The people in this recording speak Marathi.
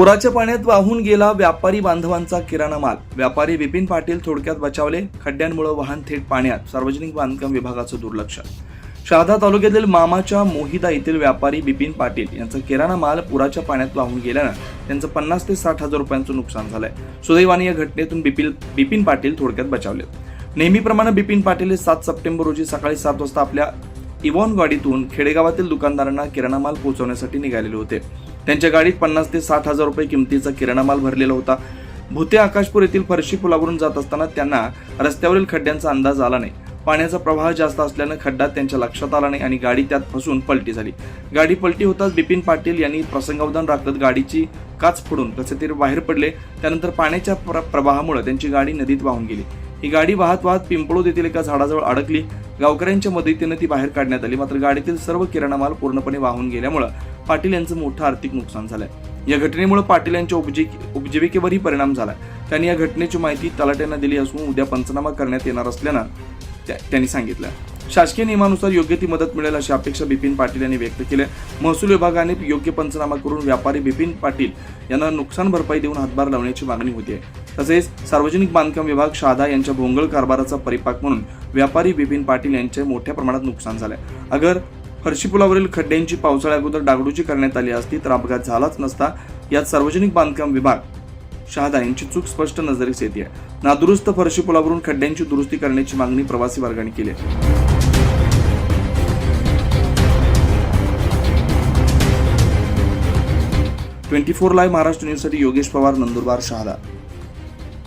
पुराच्या पाण्यात वाहून गेला व्यापारी बांधवांचा किराणा माल. व्यापारी विपिन पाटील थोडक्यात बचावले खड्ड्यांमुळे वाहन थेट पाण्यात सार्वजनिक बांधकाम विभागाचं दुर्लक्ष. शहादा तालुक्यातील मामाच्या मोहिदा येथील व्यापारी बिपिन पाटील यांचा किराणा माल पुराच्या पाण्यात वाहून गेल्यानं त्यांचं पन्नास ते साठ हजार रुपयांचं नुकसान झालंय. सुदैवाने या घटनेतून बिपिन बिपिन पाटील थोडक्यात बचावले. नेहमीप्रमाणे बिपिन पाटील हे सात सप्टेंबर रोजी सकाळी सात वाजता आपल्या इवॉन गाडीतून खेडेगावातील दुकानदारांना किराणा माल पोहोचवण्यासाठी निघालेले होते. त्यांच्या गाडीत पन्नास ते साठ हजार रुपये किमतीचा किराणा माल भरलेला होता. भुते आकाशपूर येथील फरशी पुलावरून जात असताना त्यांना रस्त्यावरील खड्ड्यांचा अंदाज आला नाही. पाण्याचा प्रवाह जास्त असल्यानं खड्डा त्यांच्या लक्षात आला नाही आणि गाडी त्यात फसून पलटी झाली. गाडी पलटी होताच बिपिन पाटील यांनी प्रसंगावधान राखत गाडीची काच फोडून कसे तरी बाहेर पडले. त्यानंतर पाण्याच्या प्र- प्रवाहामुळे त्यांची गाडी नदीत वाहून गेली. ही गाडी वाहत वाहत पिंपळोद येथील एका झाडाजवळ अडकली. गावकऱ्यांच्या मदतीनं ती बाहेर काढण्यात आली. मात्र गाडीतील सर्व किराणा माल पूर्णपणे वाहून गेल्यामुळे पाटील यांचं मोठं आर्थिक नुकसान झालंय. या घटनेमुळे पाटील यांच्या उपजी उपजीविकेवरही परिणाम झाला त्यांनी या घटनेची माहिती तलाट्यांना दिली असून उद्या पंचनामा करण्यात येणार असल्यानं त्या- त्यांनी सांगितलं. शासकीय नियमानुसार योग्य ती मदत मिळेल अशी अपेक्षा बिपिन पाटील यांनी व्यक्त केली. आहे. महसूल विभागाने योग्य पंचनामा करून व्यापारी बिपिन पाटील यांना नुकसान भरपाई देऊन हातभार लावण्याची मागणी होती आहे तसेच सार्वजनिक बांधकाम विभाग शहादा यांच्या भोंगळ कारभाराचा परिपाक म्हणून व्यापारी बिपिन पाटील यांचे मोठ्या प्रमाणात नुकसान झाले. अगर फरशी पुलावरील खड्ड्यांची पावसाळ्या अगोदर डागडुजी करण्यात आली असती तर अपघात झालाच नसता यात सार्वजनिक बांधकाम विभाग शहादा यांची चूक स्पष्ट नजरेस येते नादुरुस्त फरशी पुलावरून खड्ड्यांची दुरुस्ती करण्याची मागणी प्रवासी वर्गाने केली आहे. ट्वेंटी फोर लाईव्ह महाराष्ट्र न्यूजसाठी योगेश पवार नंदुरबार शहादा